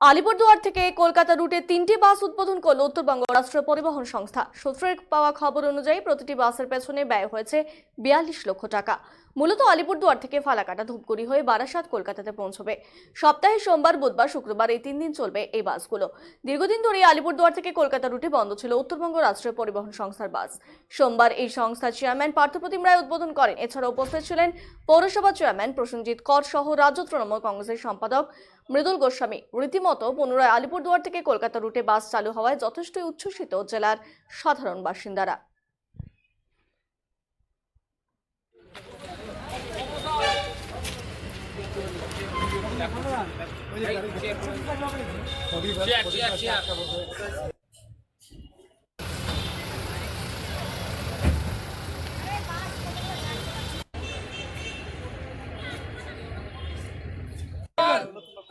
আলিপুরদুয়ার থেকে কলকাতা রুটে তিনটি বাস উদ্বোধন করল উত্তরবঙ্গ রাষ্ট্র পরিবহন সংস্থা। সূত্রের পাওয়া খবর অনুযায়ী প্রতিটি বাসের পেছনে ব্যয় হয়েছে বিয়াল্লিশ লক্ষ টাকা। মূলত আলিপুরদুয়ার থেকে ফালাকাটা ধূপগুড়ি হয়ে বারাসাত কলকাতাতে পৌঁছবে। সপ্তাহে সোমবার, বুধবার, শুক্রবার এই তিন দিন চলবে এই বাসগুলো। দীর্ঘদিন ধরে আলিপুরদুয়ার থেকে কলকাতা রুটে বন্ধ ছিল উত্তরবঙ্গ রাষ্ট্রীয় পরিবহন সংস্থার বাস। সোমবার এই সংস্থার চেয়ারম্যান পার্থপ্রতিম রায় উদ্বোধন করেন। এছাড়া উপস্থিত ছিলেন পৌরসভা চেয়ারম্যান প্রসেনজিৎ কর সহ রাজ্য তৃণমূল কংগ্রেসের সম্পাদক মৃদুল গোস্বামী, রীতিমতো পুনরায় আলিপুরদুয়ার থেকে কলকাতা রুটে বাস চালু হওয়ায় যথেষ্টই উচ্ছ্বসিত জেলার সাধারণ বাসিন্দারা।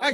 এই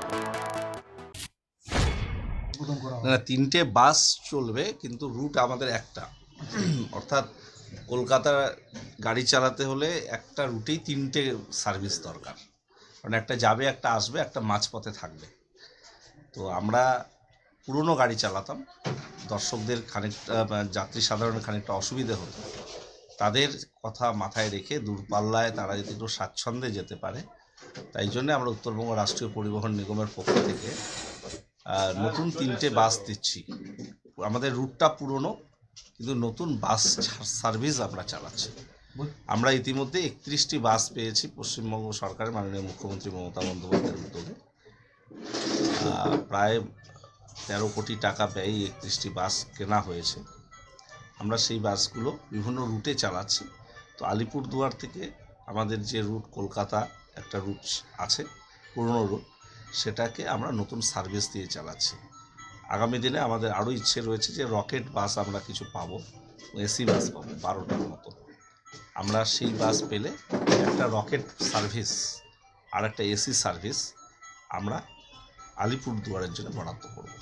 না তিনটে বাস চলবে, কিন্তু রুট আমাদের একটা। অর্থাৎ কলকাতা গাড়ি চালাতে হলে একটা রুটেই তিনটে সার্ভিস দরকার। কারণ একটা যাবে, একটা আসবে, একটা মাঝপথে থাকবে। তো আমরা পুরনো গাড়ি চালাতাম। দর্শকদের খানিকটা যাত্রী সাধারণের খানিকটা অসুবিধে হতো। তাদের কথা মাথায় রেখে দূরপাল্লায় তারা যদি একটু স্বাচ্ছন্দ্যে যেতে পারে, তাই জন্য আমরা উত্তরবঙ্গ রাষ্ট্রীয় পরিবহন নিগমের পক্ষ থেকে আহ, নতুন তিনটে বাস দিচ্ছি। আমাদের রুটটা পুরনো কিন্তু নতুন বাস সার্ভিস আমরা চালাচ্ছি। আমরা ইতিমধ্যে একত্রিশটি বাস পেয়েছি পশ্চিমবঙ্গ সরকারের মাননীয় মুখ্যমন্ত্রী মমতা বন্দ্যোপাধ্যায়ের উদ্যোগে। প্রায় তেরো কোটি টাকা ব্যয়ে একত্রিশটি বাস কেনা হয়েছে। আমরা সেই বাসগুলো বিভিন্ন রুটে চালাচ্ছি। তো আলিপুরদুয়ার থেকে আমাদের যে রুট কলকাতা একটা রুট আছে পুরনো রুট। সেটাকে আমরা নতুন সার্ভিস দিয়ে চালাচ্ছি। আগামী দিনে আমাদের আরও ইচ্ছে রয়েছে যে রকেট বাস আমরা কিছু পাবো এসি বাস পাবো, বারোটার মতো। আমরা সেই বাস পেলে একটা রকেট সার্ভিস আর একটা এসি সার্ভিস আমরা আলিপুরদুয়ারের জন্য বরাদ্দ করব।